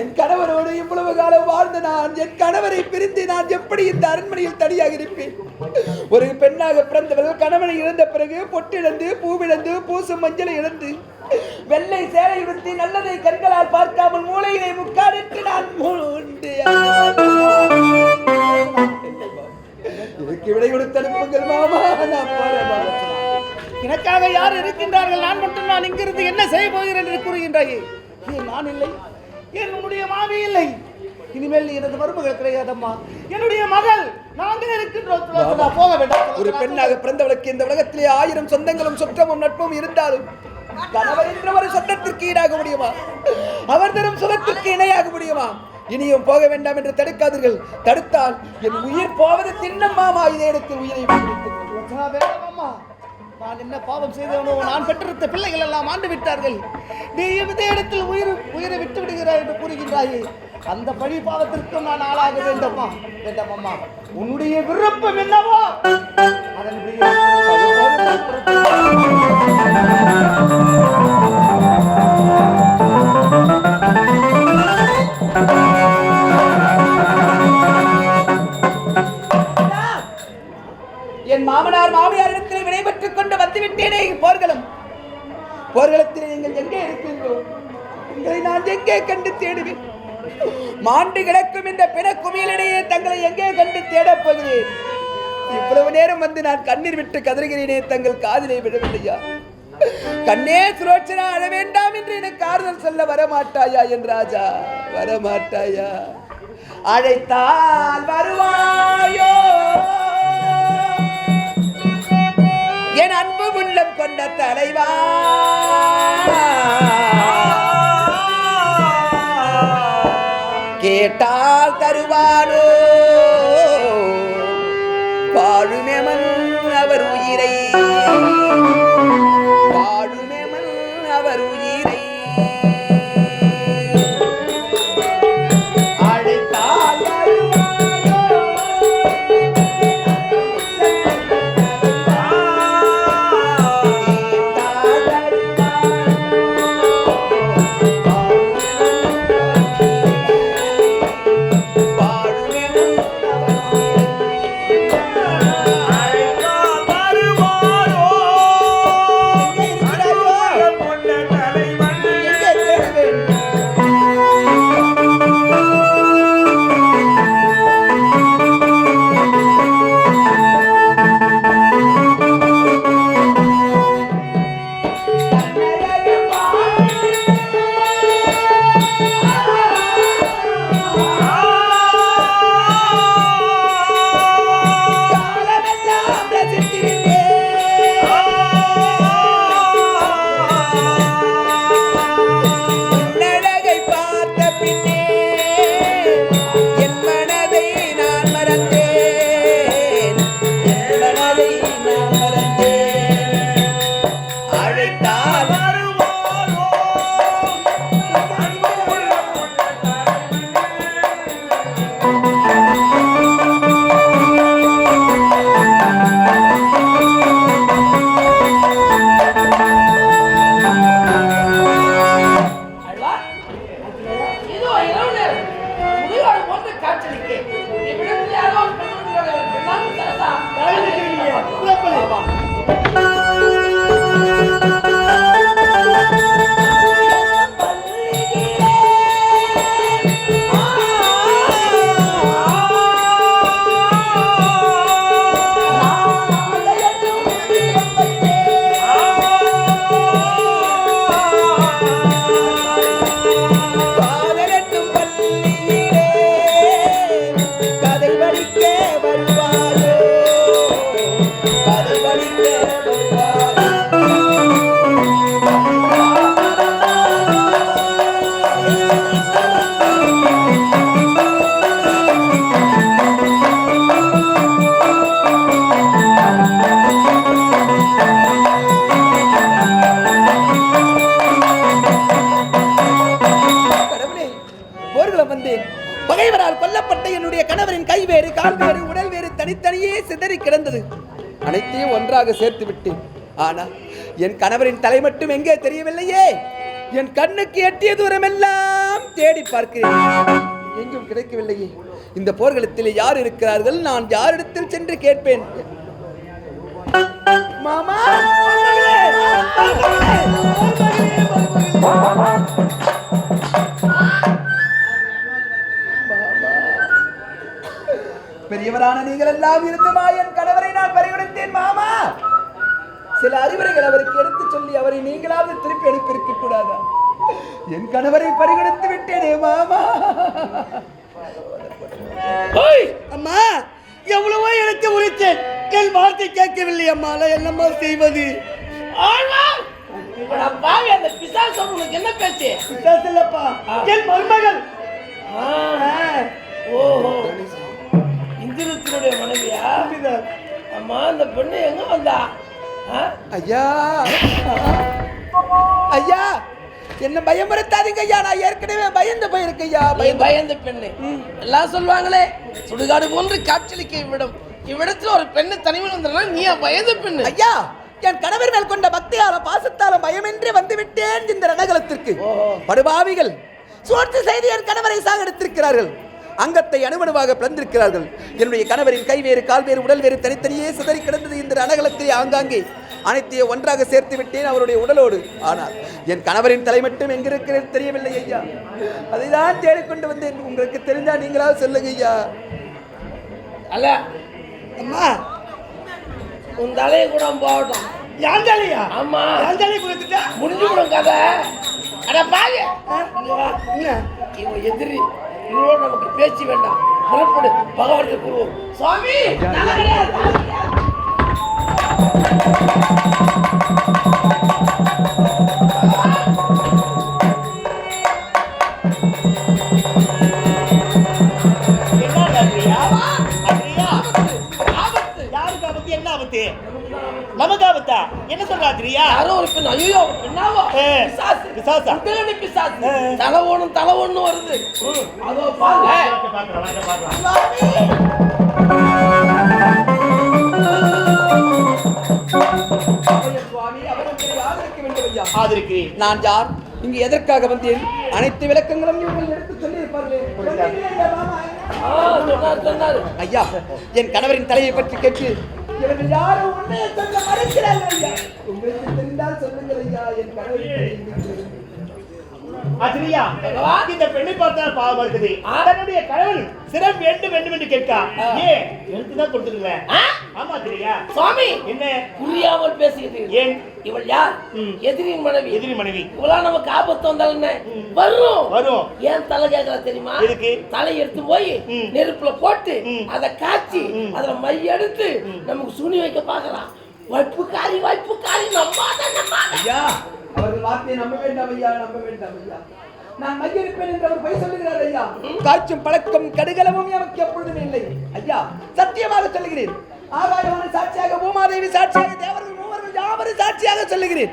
என் கணவரோடு இவ்வளவு காலம் வாழ்ந்த நான் என் கணவரை பிரிந்து நான் எப்படி இந்த அரண்மனையில் தனியாக இருப்பேன்? ஒரு பெண்ணாக பிறந்தவர்கள் கணவனை இழந்த பிறகு பொட்டிழந்து பூவிழந்து பூசும் மஞ்சளை இழந்து வெள்ளை சேலை உடுத்தி நல்லதை கண்களால் பார்க்காமல் மூளையிலே முக்காடிட்டு நான் மூண்டு இதுக்கு விடை கொடுத்து மாமா. நான் போறேன் மாமா. எனக்காக யார் இருக்கின்றார்கள்? நான் மட்டும் நான் இங்கிருந்து என்ன செய்ய போகிறேன் என்று கூறுகின்றாயே. ஏன் நான் இல்லை? ஏன் உன்னுடைய மாமி இல்லை? இனிமேல் எனது மருமகள் கிடையாதம்மா. என்னுடைய மகள் நாங்கள் இருக்கின்றோம். போக வேண்டாம். ஒரு. பெண்ணாக பிறந்தவளுக்கு இந்த உலகத்திலே ஆயிரம் சொந்தங்களும் சுற்றமும் நட்பும் இருந்தாலும் கணவர் என்ற ஒரு சொந்தத்திற்கு ஈடாக முடியுமா? அவர் தரும் சுகத்திற்கு இணையாக முடியுமா? இனியும் போக வேண்டாம் என்று தடுக்காதீர்கள். தடுத்தால் என் உயிர் போவது தின்னம் மாமா. இதே இடத்தில் உயிரை நான் என்ன பாவம் செய்தவனோ நான் பெற்றிருந்த பிள்ளைகள் எல்லாம் ஆண்டு விட்டார்கள். நீ இதே இடத்தில் உயிர் உயிரை விட்டு விடுகிறாய் என்று கூறுகின்றாயே. அந்த பழி பாவத்திற்கும் நான் ஆளாக வேண்டாமா? வேண்டாம் அம்மா உன்னுடைய விருப்பம் என்னவோ? அதன் எங்கே கண்டு தேடுவேன் மாண்டு கிடக்கும் இந்த பிண குமியலிடையே தங்களை எங்கே கண்டு தேடப் போகிறேன் இவ்வளவு நேரம் வந்து நான் கண்ணீர் விட்டு கதறுகிறேனே தங்கள் காதிலே விழவில்லையா? கண்ணே சுரோச்சனா அழ வேண்டாம் என்று எனக்கு ஆறுதல் சொல்ல வரமாட்டாயா என் ராஜா? வரமாட்டாயா? அழைத்தால் வருவாயோ? என் அன்பு உள்ளம் கொண்ட தலைவா தருவானோ? பகைவரால் கொல்லப்பட்ட என்னுடைய கணவரின் கை வேறு கால் வேறு உடல் வேறு தனித்தனியே சிதறி கிடந்தது. அனைத்தையும் ஒன்றாக சேர்த்து விட்டேன். ஆனா என் கணவரின் தலை மட்டும் எங்கே தெரியவில்லையே? என் கண்ணுக்கு எட்டிய தூரமெல்லாம் தேடி பார்க்கிறேன். எங்கும் கிடைக்கவில்லையே. இந்த போர்க்களத்தில் யார் இருக்கிறார்கள்? நான் யாரிடத்தில் சென்று கேட்பேன்? மாமா! பெரியவரான நீங்கள் எல்லாம் இருந்துமா? என் கணவரை நான் பறிகொடுத்தேன் மாமா. சில அறிவுரைகள் அவருக்கு எடுத்துச் சொல்லி அவரை நீங்களாவது திருப்பி அனுப்பியிருக்க கூடாதா? என் கணவரை பறிகொடுத்து விட்டேனே மாமா. ஓய்! அம்மா எவ்வளவோ எனக்கு உரைத்தேன். என் வார்த்தை கேட்கவில்லை அம்மா. என்னம்மா செய்வது? என்ன பேச்சு? என் மருமகள். ஓஹோ. இந்திரத்தினுடைய மனைவியா? அம்மா அந்த பொண்ணு எங்க வந்தா? ஐயா. ஐயா என்ன பயமுறுத்தாதீங்க ஐயா. நான் ஏற்கனவே பயந்து போயிருக்கேன் ஐயா பயந்து. பெண்ணு. எல்லாம் சொல்லுவாங்களே சுடுகாடு போன்று காட்சியளிக்க இவ்விடம். இவ்விடத்துல ஒரு பெண்ணு தனிமையில் வந்தா நீ பயந்த பெண்ணு? ஐயா என் கணவர் மேல் கொண்ட பக்தியால பாசத்தால பயமின்றி வந்து விட்டேன் இந்த ரணகலத்திற்கு. படுபாவிகள் சோர்த்து செய்து என் கணவரை சாகடித்திருக்கிறார்கள். அங்கத்தை அணுவணுவாக பிளந்திருக்கிறார்கள் என்னுடைய கணவரின் கை வேறு கால் வேறு உடல் வேறு தனித்தனியே சிதறி கிடந்தது இந்த ரணகலத்தை ஆங்காங்கே. அனைத்தையும் ஒன்றாக சேர்த்து விட்டேன் அவருடைய உடலோடு. ஆனால் என் கணவரின் தலை மட்டும் எங்கிருக்கிறது தெரியவில்லை ஐயா. அதை தான் தேடிக்கொண்டு வந்தேன். உங்களுக்கு தெரிஞ்சா நீங்களாவது சொல்லுங்க ஐயா. அல்ல. அம்மா. உன் தலையை கூட போகட்டும் யாந்தாலியா ஆமா. யாந்தாலி கொடுத்துட்டா? முடிஞ்சு விடும் கதை. அட பாய இவன் எதிரி. இவனோட நமக்கு பேச்சு வேண்டாம். புறப்படு. பகவானுக்கு கூறுவோம். சுவாமி. என்ன நமக்கு ஆபத்தா? சொல்றா அக்ரியா யாரோ ஒரு பெண். ஐயோ ஏ, பிசாசு? உடனடி பிசாசு. தலை ஒண்ணும் தலை ஒண்ணும் வருது அதோ பாருங்க. நான் யார்? இங்கு எதற்காக வந்தேன்? அனைத்து விளக்கங்களும் நீங்கள் எடுத்து ஐயா என் கணவரின் தலையை பற்றி கேட்டு இவர்கள் யாரும் உண்மையை சொல்ல மறுக்கிறார்கள் ஐயா. உங்களுக்கு தெரிந்தால் சொல்லுங்கள் ஐயா என் கணவரின் பகவான். இந்த பெண்ணை பார்த்தால் பாவம் இருக்குது. தன்னுடைய கணவன் சிரம் வேண்டும் வேண்டும் என்று கேட்கா ஆ. ஏன் எடுத்து தான் கொடுத்துருவேன் ஆ? ஆமா அக்ரியா சுவாமி என்ன புரியாமல் பேசுகிறீர்கள் ஏன் இவள் யார் ம். எதிரியின் மனைவி எதிரி மனைவி இவளா நமக்கு ஆபத்து வந்தால் என்ன வரும் வரும் ஏன் தலை கேட்கல தெரியுமா எதுக்கு? தலை எடுத்து போய். நெருப்புல போட்டு. அதை காய்ச்சி. அதுல மை எடுத்து நமக்கு சுனி வைக்க பாக்குறான் வைப்புக்காரி வைப்புக்காரி நம்பாத நம்பாத ஐயா அவர்கள் வார்த்தையை நம்ப வேண்டாம் ஐயா நம்ப வேண்டாம் ஐயா. நான் மையெடுப்பேன் என்று அவர் பொய் சொல்லுகிறார் ஐயா. காய்ச்சும் பழக்கம் கடுகளவும் எனக்கு எப்பொழுதும் இல்லை. ஐயா சத்தியமாக சொல்லுகிறேன். ஆகாயமான சாட்சியாக பூமாதேவி சாட்சியாக தேவர்கள் மூவர்கள் யாவரும் சாட்சியாக சொல்லுகிறேன்.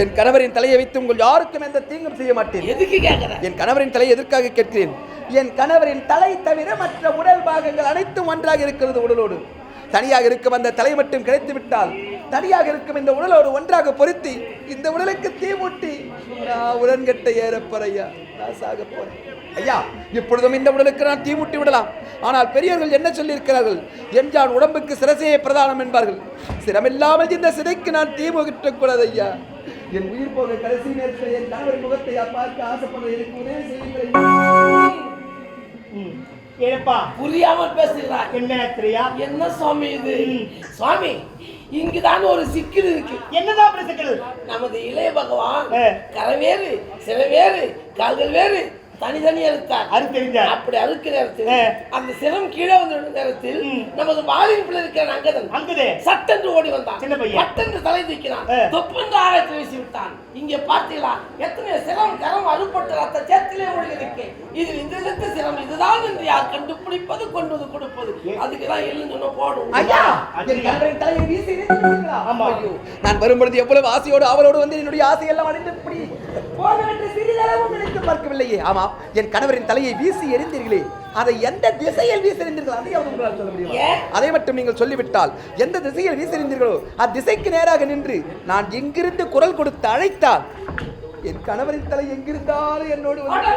என் கணவரின் தலையை வைத்து உங்கள் யாருக்கும் எந்த தீங்கும் செய்ய மாட்டேன். எதுக்கு கேக்குற? என் கணவரின் தலையை எதற்காக கேட்கிறேன்? என் கணவரின் தலை தவிர மற்ற உடல் பாகங்கள் அனைத்தும் ஒன்றாக இருக்கிறது உடலோடு. தனியாக இருக்கும் அந்த தலை மட்டும் கிடைத்து விட்டால் தனியாக இருக்கும் இந்த உடலோடு ஒன்றாக பொருத்தி இந்த உடலுக்கு தீ மூட்டி நான் உடன்கட்டை ஏறப்பறையா நான் சாக போறேன். ஐயா இப்பொழுதும் இந்த உடலுக்கு நான் தீ மூட்டி விடலாம். ஆனால் பெரியவர்கள் என்ன சொல்லியிருக்கிறார்கள்? எம்ஜான் உடம்புக்கு சிரசையே பிரதானம் என்பார்கள். சிரமில்லாமல் இந்த சிறைக்கு நான் தீ முகற்றக்கூடாது ஐயா என் உயிர் போக கடைசி நேரத்தில் என் கணவரின் முகத்தை பார்க்க ஆசைப்படுற? எனக்கு உதவி செய்யுங்கள் ஐயா. புரியாமல் பேசுகிறாய். என்ன என்ன சுவாமி இது? சுவாமி இங்குதான் ஒரு சிக்கல் இருக்கு என்னதான் அப்படி சிக்கல் நமது இளைய பகவான் ஆ. கரை வேறு சில வேறு கால்கள் வேறு தனித்தனி அறுத்தார் அது தெரிஞ்சார் அப்படி அறுக்கிற நேரத்தில். அந்த சிரம் கீழே வந்து நேரத்தில். நமது வாலின் பிள்ளை இருக்கிற அங்கதன் அங்குதே சட்டென்று ஓடி வந்தான் சின்ன பையன். தலை தூக்கினான். தொப்பென்று ஆராய்ச்சி வீசி விட்டான் இங்கே பார்த்தீங்களா எத்தனை சிரம் கரம் அறுபட்டு ரத்த சேத்திலே ஒழுகிறதுக்கு இது இந்த இடத்து சிரம் இதுதான் என்று யார் கண்டுபிடிப்பது கொண்டு கொடுப்பது? அதுக்கு தான் எள்ளுன்னு சொன்ன போடும். ஐயா நான் வரும்பொழுது எவ்வளவு ஆசையோடு அவளோடு வந்து என்னுடைய ஆசையெல்லாம் அடைந்து இப்படி சிறிதளவும் நினைத்து பார்க்கவில்லையே. ஆமா என் கணவரின் தலையை வீசி எறிந்தீர்களே அதை எந்த திசையில் வீசிருந்தீர்கள் அதையாவது உங்களால் சொல்ல முடியுமா? அதை மட்டும் நீங்கள் சொல்லிவிட்டால் எந்த திசையில் வீசிருந்தீர்களோ அத்திசைக்கு நேராக நின்று நான் எங்கிருந்து குரல் கொடுத்து அழைத்தால் என் கணவரின் தலை எங்கிருந்தாலும் என்னோடு வந்து